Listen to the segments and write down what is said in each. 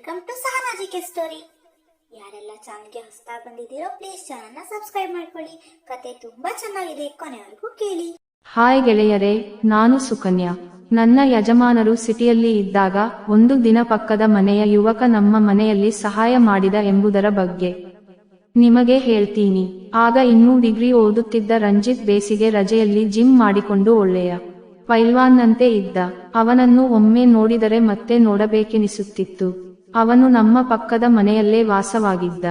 Welcome to ಸಹನಾಜಿಕೆ story ಯಾರೆಲ್ಲ ಚಾನಲ್ಗೆ ಹೊಸದಾಗಿ ಬಂದಿದ್ದೀರೋ ಪ್ಲೀಸ್ ಚಾನಲ್ನ ಸಬ್ಸ್ಕ್ರೈಬ್ ಮಾಡ್ಕೊಳ್ಳಿ. ಕತೆ ತುಂಬಾ ಚೆನ್ನಾಗಿದೆ, ಕೊನೆವರೆಗೂ ಕೇಳಿ. ಹಾಯ್ ಗೆಳೆಯರೇ, ನಾನು ಸುಕನ್ಯಾ. ನನ್ನ ಯಜಮಾನರು ಸಿಟಿಯಲ್ಲಿ ಇದ್ದಾಗ ಒಂದು ದಿನ ಪಕ್ಕದ ಮನೆಯ ಯುವಕ ನಮ್ಮ ಮನೆಯಲ್ಲಿ ಸಹಾಯ ಮಾಡಿದ ಎಂಬುದರ ಬಗ್ಗೆ ನಿಮಗೆ ಹೇಳ್ತೀನಿ. ಆಗ ಇನ್ನೂ ಡಿಗ್ರಿ ಓದುತ್ತಿದ್ದ ರಂಜಿತ್ ಬೇಸಿಗೆ ರಜೆಯಲ್ಲಿ ಜಿಮ್ ಮಾಡಿಕೊಂಡು ಒಳ್ಳೆಯ ಪೈಲ್ವಾನ್ನಂತೆ ಇದ್ದ. ಅವನನ್ನು ಒಮ್ಮೆ ನೋಡಿದರೆ ಮತ್ತೆ ನೋಡಬೇಕೆನಿಸುತ್ತಿತ್ತು. ಅವನು ನಮ್ಮ ಪಕ್ಕದ ಮನೆಯಲ್ಲೇ ವಾಸವಾಗಿದ್ದ.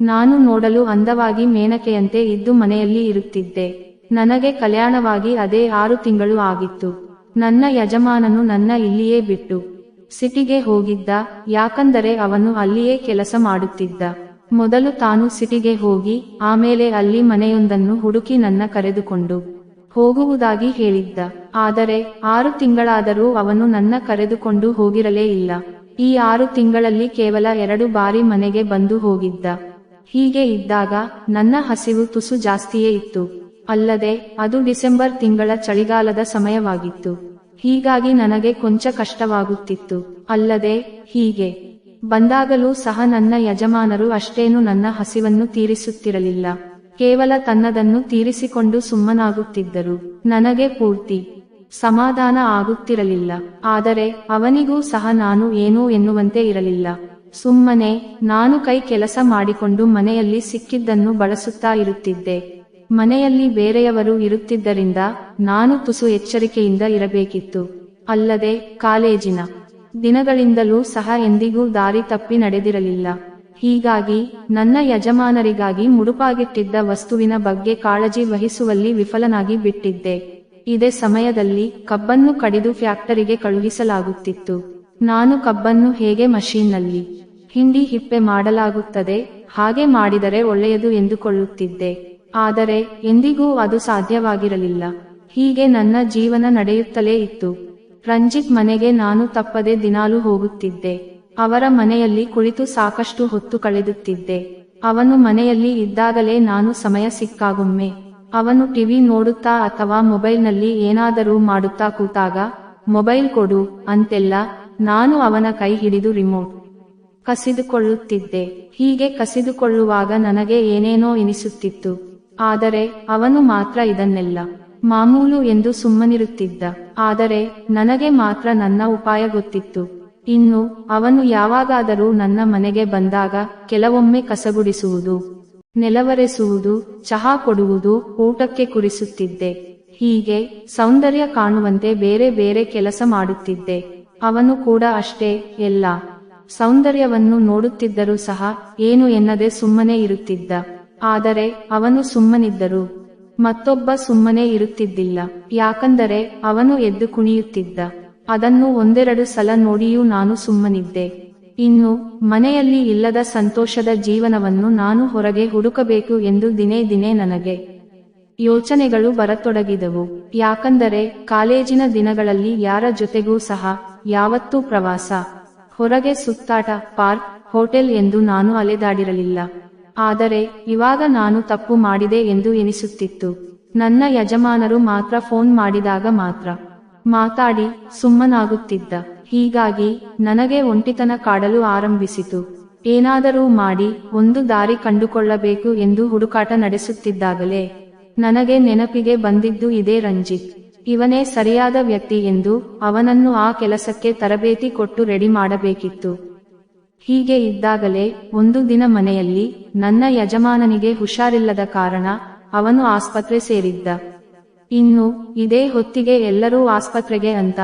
ನಾನು ನೋಡಲು ಅಂದವಾಗಿ ಮೇನಕೆಯಂತೆ ಇದ್ದು ಮನೆಯಲ್ಲಿ ಇರುತ್ತಿದ್ದೆ. ನನಗೆ ಕಲ್ಯಾಣವಾಗಿ ಅದೇ ಆರು ತಿಂಗಳು ಆಗಿತ್ತು. ನನ್ನ ಯಜಮಾನನು ನನ್ನ ಇಲ್ಲಿಯೇ ಬಿಟ್ಟು ಸಿಟಿಗೆ ಹೋಗಿದ್ದ, ಯಾಕಂದರೆ ಅವನು ಅಲ್ಲಿಯೇ ಕೆಲಸ ಮಾಡುತ್ತಿದ್ದ. ಮೊದಲು ತಾನು ಸಿಟಿಗೆ ಹೋಗಿ, ಆಮೇಲೆ ಅಲ್ಲಿ ಮನೆಯೊಂದನ್ನು ಹುಡುಕಿ ನನ್ನ ಕರೆದುಕೊಂಡು ಹೋಗುವುದಾಗಿ ಹೇಳಿದ್ದ. ಆದರೆ, ಆರು ತಿಂಗಳಾದರೂ ಅವನು ನನ್ನ ಕರೆದುಕೊಂಡು ಹೋಗಿರಲೇ ಇಲ್ಲ. ಈ ಆರು ತಿಂಗಳಲ್ಲಿ ಕೇವಲ ಎರಡು ಬಾರಿ ಮನೆಗೆ ಬಂದು ಹೋಗಿದ್ದ. ಹೀಗೆ ಇದ್ದಾಗ ನನ್ನ ಹಸಿವು ತುಸು ಜಾಸ್ತಿಯೇ ಇತ್ತು. ಅಲ್ಲದೆ, ಅದು ಡಿಸೆಂಬರ್ ತಿಂಗಳ ಚಳಿಗಾಲದ ಸಮಯವಾಗಿತ್ತು. ಹೀಗಾಗಿ ನನಗೆ ಕೊಂಚ ಕಷ್ಟವಾಗುತ್ತಿತ್ತು. ಅಲ್ಲದೆ, ಹೀಗೆ. ಬಂದಾಗಲೂ ಸಹ ನನ್ನ ಯಜಮಾನರು ಅಷ್ಟೇನು ನನ್ನ ಹಸಿವನ್ನು ತೀರಿಸುತ್ತಿರಲಿಲ್ಲ. ಕೇವಲ ತನ್ನದನ್ನು ತೀರಿಸಿಕೊಂಡು ಸುಮ್ಮನಾಗುತ್ತಿದ್ದರು. ನನಗೆ ಪೂರ್ತಿ ಸಮಾಧಾನ ಆಗುತ್ತಿರಲಿಲ್ಲ. ಆದರೆ ಅವನಿಗೂ ಸಹ ನಾನು ಏನೂ ಎನ್ನುವಂತೆ ಇರಲಿಲ್ಲ. ಸುಮ್ಮನೆ, ನಾನು ಕೈ ಕೆಲಸ ಮಾಡಿಕೊಂಡು ಮನೆಯಲ್ಲಿ ಸಿಕ್ಕಿದ್ದನ್ನು ಬಳಸುತ್ತಾ ಇರುತ್ತಿದ್ದೆ. ಮನೆಯಲ್ಲಿ ಬೇರೆಯವರು ಇರುತ್ತಿದ್ದರಿಂದ ನಾನು ತುಸು ಎಚ್ಚರಿಕೆಯಿಂದ ಇರಬೇಕಿತ್ತು. ಅಲ್ಲದೆ, ಕಾಲೇಜಿನ ದಿನಗಳಿಂದಲೂ ಸಹ ಎಂದಿಗೂ ದಾರಿ ತಪ್ಪಿ ನಡೆದಿರಲಿಲ್ಲ. ಹೀಗಾಗಿ, ನನ್ನ ಯಜಮಾನರಿಗಾಗಿ ಮುಡುಪಾಗಿಟ್ಟಿದ್ದ ವಸ್ತುವಿನ ಬಗ್ಗೆ ಕಾಳಜಿ ವಹಿಸುವಲ್ಲಿ ವಿಫಲನಾಗಿ ಬಿಟ್ಟಿದ್ದೆ. ಇದೇ ಸಮಯದಲ್ಲಿ ಕಬ್ಬನ್ನು ಕಡಿದು ಫ್ಯಾಕ್ಟರಿಗೆ ಕಳುಹಿಸಲಾಗುತ್ತಿತ್ತು. ನಾನು ಕಬ್ಬನ್ನು ಹೇಗೆ ಮಷೀನ್ನಲ್ಲಿ, ಹಿಂಡಿ ಹಿಪ್ಪೆ ಮಾಡಲಾಗುತ್ತದೆ, ಹಾಗೆ ಮಾಡಿದರೆ ಒಳ್ಳೆಯದು ಎಂದುಕೊಳ್ಳುತ್ತಿದ್ದೆ. ಆದರೆ, ಎಂದಿಗೂ ಅದು ಸಾಧ್ಯವಾಗಿರಲಿಲ್ಲ. ಹೀಗೆ ನನ್ನ ಜೀವನ ನಡೆಯುತ್ತಲೇ ಇತ್ತು. ರಂಜಿತ್ ಮನೆಗೆ ನಾನು ತಪ್ಪದೆ ದಿನಾಲು ಹೋಗುತ್ತಿದ್ದೆ. ಅವರ ಮನೆಯಲ್ಲಿ ಕುಳಿತು ಸಾಕಷ್ಟು ಹೊತ್ತು ಕಳೆದುತ್ತಿದ್ದೆ. ಅವನು ಮನೆಯಲ್ಲಿ ಇದ್ದಾಗಲೇ ನಾನು ಸಮಯ ಸಿಕ್ಕಾಗೊಮ್ಮೆ ಅವನು ಟಿವಿ ನೋಡುತ್ತಾ ಅಥವಾ ಮೊಬೈಲ್ನಲ್ಲಿ ಏನಾದರೂ ಮಾಡುತ್ತಾ ಕೂತಾಗ, ಮೊಬೈಲ್ ಕೊಡು, ಅಂತೆಲ್ಲ ನಾನು ಅವನ ಕೈ ಹಿಡಿದು ರಿಮೋಟ್ ಕಸಿದುಕೊಳ್ಳುತ್ತಿದ್ದೆ. ಹೀಗೆ ಕಸಿದುಕೊಳ್ಳುವಾಗ ನನಗೆ ಏನೇನೋ ಎನಿಸುತ್ತಿತ್ತು. ಆದರೆ ಅವನು ಮಾತ್ರ ಇದನ್ನೆಲ್ಲ ಮಾಮೂಲು ಎಂದು ಸುಮ್ಮನಿರುತ್ತಿದ್ದ. ಆದರೆ ನನಗೆ ಮಾತ್ರ ನನ್ನ ಉಪಾಯ ಗೊತ್ತಿತ್ತು. ಇನ್ನು ಅವನು ಯಾವಾಗಾದರೂ ನನ್ನ ಮನೆಗೆ ಬಂದಾಗ ಕೆಲವೊಮ್ಮೆ ಕಸಗುಡಿಸುವುದು ನೆಲವರೆಸುವುದು, ಚಹಾ ಕೊಡುವುದು, ಊಟಕ್ಕೆ ಕುರಿಸುತ್ತಿದ್ದೆ. ಹೀಗೆ ಸೌಂದರ್ಯ ಕಾಣುವಂತೆ ಬೇರೆ ಬೇರೆ ಕೆಲಸ ಮಾಡುತ್ತಿದ್ದೆ. ಅವನು ಕೂಡ ಅಷ್ಟೇ, ಎಲ್ಲ ಸೌಂದರ್ಯವನ್ನು ನೋಡುತ್ತಿದ್ದರೂ ಸಹ ಏನು ಎನ್ನದೆ ಸುಮ್ಮನೆ ಇರುತ್ತಿದ್ದ. ಆದರೆ ಅವನು ಸುಮ್ಮನಿದ್ದರು. ಮತ್ತೊಬ್ಬ ಸುಮ್ಮನೆ ಇರುತ್ತಿದ್ದಿಲ್ಲ. ಯಾಕಂದರೆ ಅವನು ಎದ್ದು ಕುಣಿಯುತ್ತಿದ್ದ. ಅದನ್ನು ಒಂದೆರಡು ಸಲ ನೋಡಿಯೂ ನಾನು ಸುಮ್ಮನಿದ್ದೆ. ಇನ್ನು, ಮನೆಯಲ್ಲಿ ಇಲ್ಲದ ಸಂತೋಷದ ಜೀವನವನ್ನು ನಾನು ಹೊರಗೆ ಹುಡುಕಬೇಕು ಎಂದು ದಿನೇ ದಿನೇ ನನಗೆ ಯೋಚನೆಗಳು ಬರತೊಡಗಿದವು. ಯಾಕಂದರೆ, ಕಾಲೇಜಿನ ದಿನಗಳಲ್ಲಿ ಯಾರ ಜೊತೆಗೂ ಸಹ, ಯಾವತ್ತೂ ಪ್ರವಾಸ, ಹೊರಗೆ ಸುತ್ತಾಟ, ಪಾರ್ಕ್, ಹೋಟೆಲ್ ಎಂದು ನಾನು ಅಲೆದಾಡಿರಲಿಲ್ಲ. ಆದರೆ, ಇವಾಗ ನಾನು ತಪ್ಪು ಮಾಡಿದೆ ಎಂದು ಎನಿಸುತ್ತಿತ್ತು. ನನ್ನ ಯಜಮಾನರು ಮಾತ್ರ ಫೋನ್ ಮಾಡಿದಾಗ ಮಾತ್ರ ಮಾತಾಡಿ ಸುಮ್ಮನಾಗುತ್ತಿದ್ದ. ಹೀಗಾಗಿ ನನಗೆ ಒಂಟಿತನ ಕಾಡಲು ಆರಂಭಿಸಿತು. ಏನಾದರೂ ಮಾಡಿ ಒಂದು ದಾರಿ ಕಂಡುಕೊಳ್ಳಬೇಕು ಎಂದು ಹುಡುಕಾಟ ನಡೆಸುತ್ತಿದ್ದಾಗಲೇ ನನಗೆ ನೆನಪಿಗೆ ಬಂದಿದ್ದು ಇದೇ ರಂಜಿತ್. ಇವನೇ ಸರಿಯಾದ ವ್ಯಕ್ತಿ ಎಂದು ಅವನನ್ನು ಆ ಕೆಲಸಕ್ಕೆ ತರಬೇತಿ ಕೊಟ್ಟು ರೆಡಿ ಮಾಡಬೇಕಿತ್ತು. ಹೀಗೆ ಇದ್ದಾಗಲೇ ಒಂದು ದಿನ ಮನೆಯಲ್ಲಿ ನನ್ನ ಯಜಮಾನನಿಗೆ ಹುಷಾರಿಲ್ಲದ ಕಾರಣ ಅವನು ಆಸ್ಪತ್ರೆ ಸೇರಿದ್ದ. ಇನ್ನು ಇದೇ ಹೊತ್ತಿಗೆ ಎಲ್ಲರೂ ಆಸ್ಪತ್ರೆಗೆ ಅಂತ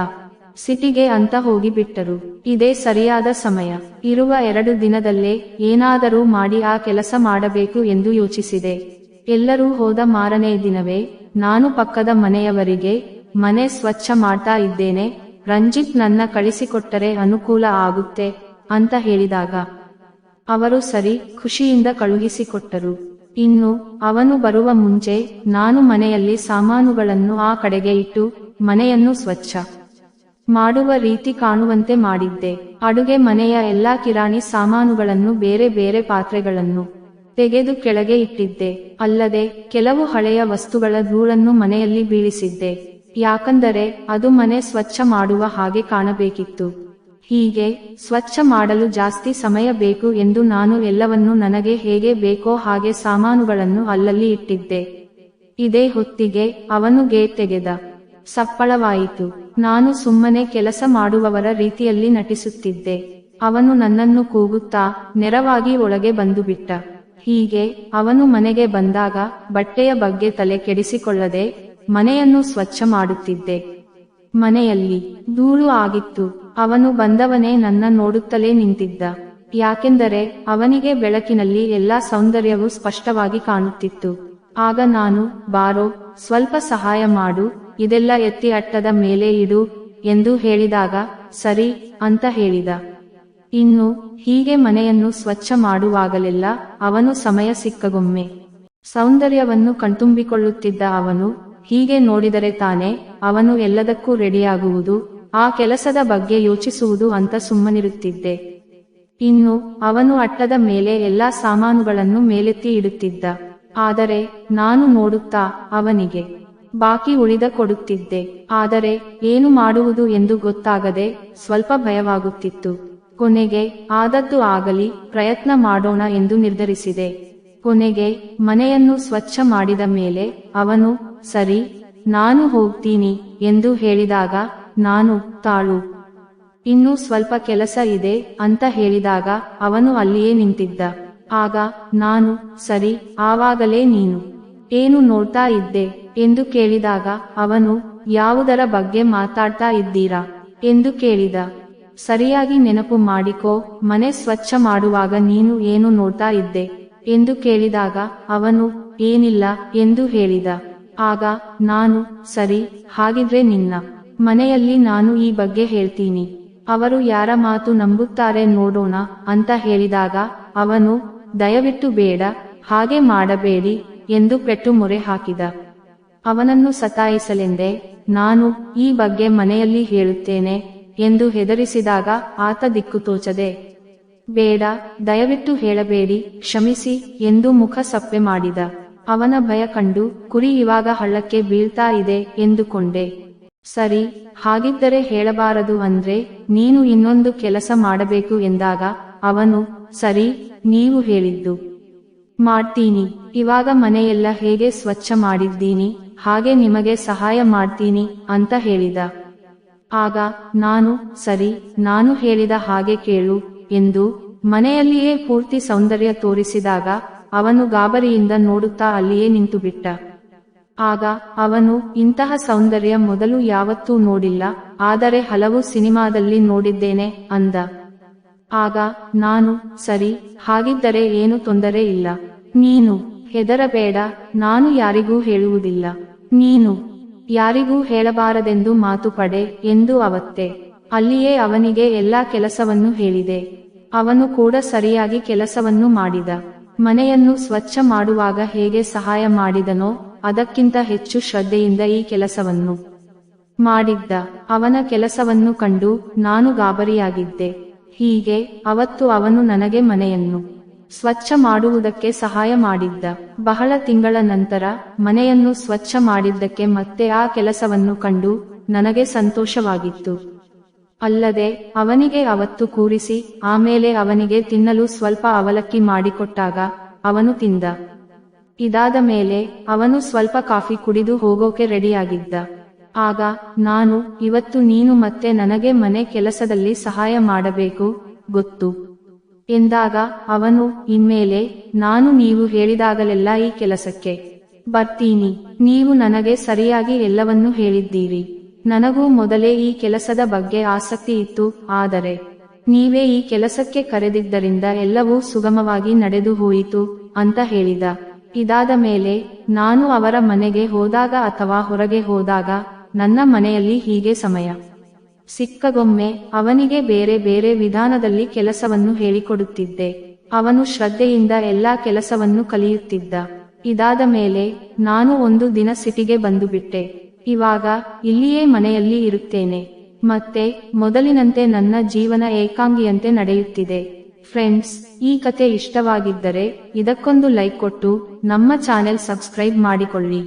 ಸಿಟಿಗೆ ಅಂತ ಹೋಗಿಬಿಟ್ಟರು. ಇದೇ ಸರಿಯಾದ ಸಮಯ. ಇರುವ ಎರಡು ದಿನದಲ್ಲೇ ಏನಾದರೂ ಮಾಡಿ ಆ ಕೆಲಸ ಮಾಡಬೇಕು ಎಂದು ಯೋಚಿಸಿದೆ. ಎಲ್ಲರೂ ಹೋದ ಮಾರನೇ ದಿನವೇ ನಾನು ಪಕ್ಕದ ಮನೆಯವರಿಗೆ, ಮನೆ ಸ್ವಚ್ಛ ಮಾಡ್ತಾ ಇದ್ದೇನೆ, ರಂಜಿತ್ ನನ್ನ ಕಳಿಸಿಕೊಟ್ಟರೆ ಅನುಕೂಲ ಆಗುತ್ತೆ, ಅಂತ ಹೇಳಿದಾಗ. ಅವರು ಸರಿ ಖುಷಿಯಿಂದ ಕಳುಹಿಸಿಕೊಟ್ಟರು. ಇನ್ನು ಅವನು ಬರುವ ಮುಂಚೆ ನಾನು ಮನೆಯಲ್ಲಿ ಸಾಮಾನುಗಳನ್ನು ಆ ಕಡೆಗೆ ಇಟ್ಟು ಮನೆಯನ್ನು ಸ್ವಚ್ಛ ಮಾಡುವ ರೀತಿ ಕಾಣುವಂತೆ ಮಾಡಿದ್ದೆ. ಅಡುಗೆ ಮನೆಯ ಎಲ್ಲಾ ಕಿರಾಣಿ ಸಾಮಾನುಗಳನ್ನು ಬೇರೆ ಬೇರೆ ಪಾತ್ರೆಗಳನ್ನು ತೆಗೆದು ಕೆಳಗೆ ಇಟ್ಟಿದ್ದೆ. ಅಲ್ಲದೆ, ಕೆಲವು ಹಳೆಯ ವಸ್ತುಗಳ ಧೂಳನ್ನು ಮನೆಯಲ್ಲಿ ಬೀಳಿಸಿದ್ದೆ. ಯಾಕಂದರೆ, ಅದು ಮನೆ ಸ್ವಚ್ಛ ಮಾಡುವ ಹಾಗೆ ಕಾಣಬೇಕಿತ್ತು. ಹೀಗೆ, ಸ್ವಚ್ಛ ಮಾಡಲು ಜಾಸ್ತಿ ಸಮಯ ಬೇಕು ಎಂದು ನಾನು ಎಲ್ಲವನ್ನೂ ನನಗೆ ಹೇಗೆ ಬೇಕೋ ಹಾಗೆ ಸಾಮಾನುಗಳನ್ನು ಅಲ್ಲಲ್ಲಿ ಇಟ್ಟಿದ್ದೆ. ಇದೇ ಹೊತ್ತಿಗೆ, ಅವನು ಗೇಟ್ ತೆಗೆದ. ಸಪ್ಪಳವಾಯಿತು. ನಾನು ಸುಮ್ಮನೆ ಕೆಲಸ ಮಾಡುವವರ ರೀತಿಯಲ್ಲಿ ನಟಿಸುತ್ತಿದ್ದೆ. ಅವನು ನನ್ನನ್ನು ಕೂಗುತ್ತಾ ನೆರವಾಗಿ ಒಳಗೆ ಬಂದು ಬಿಟ್ಟ ಹೀಗೆ ಅವನು ಮನೆಗೆ ಬಂದಾಗ ಬಟ್ಟೆಯ ಬಗ್ಗೆ ತಲೆ ಕೆಡಿಸಿಕೊಳ್ಳದೆ ಮನೆಯನ್ನು ಸ್ವಚ್ಛ ಮಾಡುತ್ತಿದ್ದೆ. ಮನೆಯಲ್ಲಿ ಧೂಳು ಆಗಿತ್ತು. ಅವನು ಬಂದವನೇ ನನ್ನ ನೋಡುತ್ತಲೇ ನಿಂತಿದ್ದ. ಯಾಕೆಂದರೆ ಅವನಿಗೆ ಬೆಳಕಿನಲ್ಲಿ ಎಲ್ಲಾ ಸೌಂದರ್ಯವೂ ಸ್ಪಷ್ಟವಾಗಿ ಕಾಣುತ್ತಿತ್ತು. ಆಗ ನಾನು, ಬಾರೋ, ಸ್ವಲ್ಪ ಸಹಾಯ ಮಾಡು ಇದೆಲ್ಲ ಎತ್ತಿ ಅಟ್ಟದ ಮೇಲೆ ಇಡು ಎಂದು ಹೇಳಿದಾಗ, ಸರಿ ಅಂತ ಹೇಳಿದ. ಇನ್ನು, ಹೀಗೆ ಮನೆಯನ್ನು ಸ್ವಚ್ಛ ಮಾಡುವಾಗಲೆಲ್ಲ ಅವನು ಸಮಯ ಸಿಕ್ಕಗೊಮ್ಮೆ. ಸೌಂದರ್ಯವನ್ನು ಕಣ್ತುಂಬಿಕೊಳ್ಳುತ್ತಿದ್ದ ಅವನು, ಹೀಗೆ ನೋಡಿದರೆ ತಾನೇ ಅವನು ಎಲ್ಲದಕ್ಕೂ ರೆಡಿಯಾಗುವುದು, ಆ ಕೆಲಸದ ಬಗ್ಗೆ ಯೋಚಿಸುವುದು ಅಂತ ಸುಮ್ಮನಿರುತ್ತಿದ್ದೆ. ಇನ್ನು, ಅವನು ಅಟ್ಟದ ಮೇಲೆ ಎಲ್ಲಾ ಸಾಮಾನುಗಳನ್ನು ಮೇಲೆತ್ತಿ ಇಡುತ್ತಿದ್ದ. ಆದರೆ, ನಾನು ನೋಡುತ್ತಾ ಅವನಿಗೆ ಬಾಕಿ ಉಳಿದ ಕೊಡುತ್ತಿದ್ದೆ. ಆದರೆ ಏನು ಮಾಡುವುದು ಎಂದು ಗೊತ್ತಾಗದೆ ಸ್ವಲ್ಪ ಭಯವಾಗುತ್ತಿತ್ತು. ಕೊನೆಗೆ ಆದದ್ದು ಆಗಲಿ, ಪ್ರಯತ್ನ ಮಾಡೋಣ ಎಂದು ನಿರ್ಧರಿಸಿದೆ. ಕೊನೆಗೆ ಮನೆಯನ್ನು ಸ್ವಚ್ಛ ಮಾಡಿದ ಮೇಲೆ ಅವನು, ಸರಿ, ನಾನು ಹೋಗ್ತೀನಿ ಎಂದು ಹೇಳಿದಾಗ, ನಾನು, ತಾಳು. ಇನ್ನೂ ಸ್ವಲ್ಪ ಕೆಲಸ ಇದೆ ಅಂತ ಹೇಳಿದಾಗ ಅವನು ಅಲ್ಲಿಯೇ ನಿಂತಿದ್ದ. ಆಗ, ನಾನು, ಸರಿ, ಆವಾಗಲೇ ನೀನು. ಏನು ನೋಡ್ತಾ ಇದ್ದೆ? ಎಂದು ಕೇಳಿದಾಗ ಅವನು, ಯಾವುದರ ಬಗ್ಗೆ ಮಾತಾಡ್ತಾ ಇದ್ದೀರಾ? ಎಂದು ಕೇಳಿದ. ಸರಿಯಾಗಿ ನೆನಪು ಮಾಡಿಕೋ, ಮನೆ ಸ್ವಚ್ಛ ಮಾಡುವಾಗ ನೀನು ಏನು ನೋಡ್ತಾ ಇದ್ದೆ? ಎಂದು ಕೇಳಿದಾಗ ಅವನು, ಏನಿಲ್ಲ ಎಂದು ಹೇಳಿದ. ಆಗ, ನಾನು, ಸರಿ, ಹಾಗಿದ್ರೆ ನಿನ್ನ ಮನೆಯಲ್ಲಿ ನಾನು ಈ ಬಗ್ಗೆ ಹೇಳ್ತೀನಿ. ಅವರು ಯಾರ ಮಾತು ನಂಬುತ್ತಾರೆ ನೋಡೋಣ ಅಂತ ಹೇಳಿದಾಗ ಅವನು, ದಯವಿಟ್ಟು ಬೇಡ, ಹಾಗೆ ಮಾಡಬೇಡಿ ಎಂದು ಪೆಟ್ಟು ಮೊರೆ ಹಾಕಿದ. ಅವನನ್ನು ಸತಾಯಿಸಲೆಂದೇ, ನಾನು ಈ ಬಗ್ಗೆ ಮನೆಯಲ್ಲಿ ಹೇಳುತ್ತೇನೆ ಎಂದು ಹೆದರಿಸಿದಾಗ ಆತ ದಿಕ್ಕು ತೋಚದೆ, ಬೇಡ, ದಯವಿಟ್ಟು ಹೇಳಬೇಡಿ, ಕ್ಷಮಿಸಿ ಎಂದು ಮುಖ ಸಪ್ಪೆ ಮಾಡಿದ. ಅವನ ಭಯ ಕಂಡು, ಕುರಿ ಇವಾಗ ಹಳ್ಳಕ್ಕೆ ಬೀಳ್ತಾ ಇದೆ ಎಂದುಕೊಂಡೆ. ಸರಿ, ಹಾಗಿದ್ದರೆ ಹೇಳಬಾರದು ಅಂದ್ರೆ, ನೀನು ಇನ್ನೊಂದು ಕೆಲಸ ಮಾಡಬೇಕು ಎಂದಾಗ, ಅವನು, ಸರಿ, ನೀವು ಹೇಳಿದ್ದು. ಮಾಡ್ತೀನಿ. ಇವಾಗ ಮನೆಯೆಲ್ಲ ಹೇಗೆ ಸ್ವಚ್ಛ ಮಾಡಿದ್ದೀನಿ? ಹಾಗೆ ನಿಮಗೆ ಸಹಾಯ ಮಾಡ್ತೀನಿ ಅಂತ ಹೇಳಿದ. ಆಗ, ನಾನು, ಸರಿ, ನಾನು ಹೇಳಿದ ಹಾಗೆ ಕೇಳು, ಎಂದು, ಮನೆಯಲ್ಲಿಯೇ ಪೂರ್ತಿ ಸೌಂದರ್ಯ ತೋರಿಸಿದಾಗ, ಅವನು ಗಾಬರಿಯಿಂದ ನೋಡುತ್ತಾ ಅಲ್ಲಿಯೇ ನಿಂತು ಬಿಟ್ಟ ಆಗ, ಅವನು, ಇಂತಹ ಸೌಂದರ್ಯ ಮೊದಲು ಯಾವತ್ತೂ ನೋಡಿಲ್ಲ, ಆದರೆ ಹಲವು ಸಿನಿಮಾದಲ್ಲಿ ನೋಡಿದ್ದೇನೆ, ಅಂದ. ಆಗ, ನಾನು, ಸರಿ, ಹಾಗಿದ್ದರೆ ಏನು ತೊಂದರೆ ಇಲ್ಲ. ನೀನು, ಹೆದರಬೇಡ, ನಾನು ಯಾರಿಗೂ ಹೇಳುವುದಿಲ್ಲ. ನೀನು, ಯಾರಿಗೂ ಹೇಳಬಾರದೆಂದು ಮಾತು ಪಡೆ ಎಂದು ಅವತ್ತೆ. ಅಲ್ಲಿಯೇ ಅವನಿಗೆ ಎಲ್ಲಾ ಕೆಲಸವನ್ನು ಹೇಳಿದೆ. ಅವನು ಕೂಡ ಸರಿಯಾಗಿ ಕೆಲಸವನ್ನು ಮಾಡಿದ. ಮನೆಯನ್ನು ಸ್ವಚ್ಛ ಮಾಡುವಾಗ ಹೇಗೆ ಸಹಾಯ ಮಾಡಿದನೋ ಅದಕ್ಕಿಂತ ಹೆಚ್ಚು ಶ್ರದ್ಧೆಯಿಂದ ಈ ಕೆಲಸವನ್ನು ಮಾಡಿದ್ದ. ಅವನ ಕೆಲಸವನ್ನು ಕಂಡು ನಾನು ಗಾಬರಿಯಾಗಿದ್ದೆ. ಹೀಗೆ ಅವತ್ತು ಅವನು ನನಗೆ ಮನೆಯನ್ನು ಸ್ವಚ್ಛ ಮಾಡುವುದಕ್ಕೆ ಸಹಾಯ ಮಾಡಿದ್ದ. ಬಹಳ ತಿಂಗಳ ನಂತರ ಮನೆಯನ್ನು ಸ್ವಚ್ಛ ಮಾಡಿದ್ದಕ್ಕೆ ಮತ್ತೆ ಆ ಕೆಲಸವನ್ನು ಕಂಡು ನನಗೆ ಸಂತೋಷವಾಗಿತ್ತು. ಅಲ್ಲದೆ ಅವನಿಗೆ ಅವತ್ತು ಕೂರಿಸಿ, ಆಮೇಲೆ ಅವನಿಗೆ ತಿನ್ನಲು ಸ್ವಲ್ಪ ಅವಲಕ್ಕಿ ಮಾಡಿಕೊಟ್ಟಾಗ ಅವನು ತಿಂದ. ಇದಾದ ಮೇಲೆ ಅವನು ಸ್ವಲ್ಪ ಕಾಫಿ ಕುಡಿದು ಹೋಗೋಕೆ ರೆಡಿಯಾಗಿದ್ದ. ಆಗ ನಾನು, ಇವತ್ತು ನೀನು ಮತ್ತೆ ನನಗೆ ಮನೆ ಕೆಲಸದಲ್ಲಿ ಸಹಾಯ ಮಾಡಬೇಕು, ಗೊತ್ತು. ಎಂದಾಗ ಅವನು, ಇನ್ಮೇಲೆ, ನಾನು ನೀವು ಹೇಳಿದಾಗಲೆಲ್ಲ ಈ ಕೆಲಸಕ್ಕೆ ಬರ್ತೀನಿ. ನೀವು ನನಗೆ ಸರಿಯಾಗಿ ಎಲ್ಲವನ್ನೂ ಹೇಳಿದ್ದೀರಿ. ನನಗೂ ಮೊದಲೇ ಈ ಕೆಲಸದ ಬಗ್ಗೆ ಆಸಕ್ತಿ ಇತ್ತು, ಆದರೆ ನೀವೇ ಈ ಕೆಲಸಕ್ಕೆ ಕರೆದಿದ್ದರಿಂದ ಎಲ್ಲವೂ ಸುಗಮವಾಗಿ ನಡೆದು ಹೋಯಿತು ಅಂತ ಹೇಳಿದ. ಇದಾದ ಮೇಲೆ, ನಾನು ಅವರ ಮನೆಗೆ ಹೋದಾಗ ಅಥವಾ ಹೊರಗೆ ಹೋದಾಗ ನನ್ನ ಮನೆಯಲ್ಲಿ ಹೀಗೆ ಸಮಯ ಸಿಕ್ಕಗೊಮ್ಮೆ ಅವನಿಗೆ ಬೇರೆ ಬೇರೆ ವಿಧಾನದಲ್ಲಿ ಕೆಲಸವನ್ನು ಹೇಳಿಕೊಡುತ್ತಿದ್ದೆ. ಅವನು ಶ್ರದ್ಧೆಯಿಂದ ಎಲ್ಲಾ ಕೆಲಸವನ್ನು ಕಲಿಯುತ್ತಿದ್ದ. ಇದಾದ ಮೇಲೆ ನಾನು ಒಂದು ದಿನ ಸಿಟಿಗೆ ಬಂದು ಬಿಟ್ಟೆ ಇವಾಗ ಇಲ್ಲಿಯೇ ಮನೆಯಲ್ಲಿ ಇರುತ್ತೇನೆ. ಮತ್ತೆ ಮೊದಲಿನಂತೆ ನನ್ನ ಜೀವನ ಏಕಾಂಗಿಯಂತೆ ನಡೆಯುತ್ತಿದೆ. ಫ್ರೆಂಡ್ಸ್, ಈ ಕತೆ ಇಷ್ಟವಾಗಿದ್ದರೆ ಇದಕ್ಕೊಂದು ಲೈಕ್ ಕೊಟ್ಟು ನಮ್ಮ ಚಾನೆಲ್ ಸಬ್ಸ್ಕ್ರೈಬ್ ಮಾಡಿಕೊಳ್ಳಿ.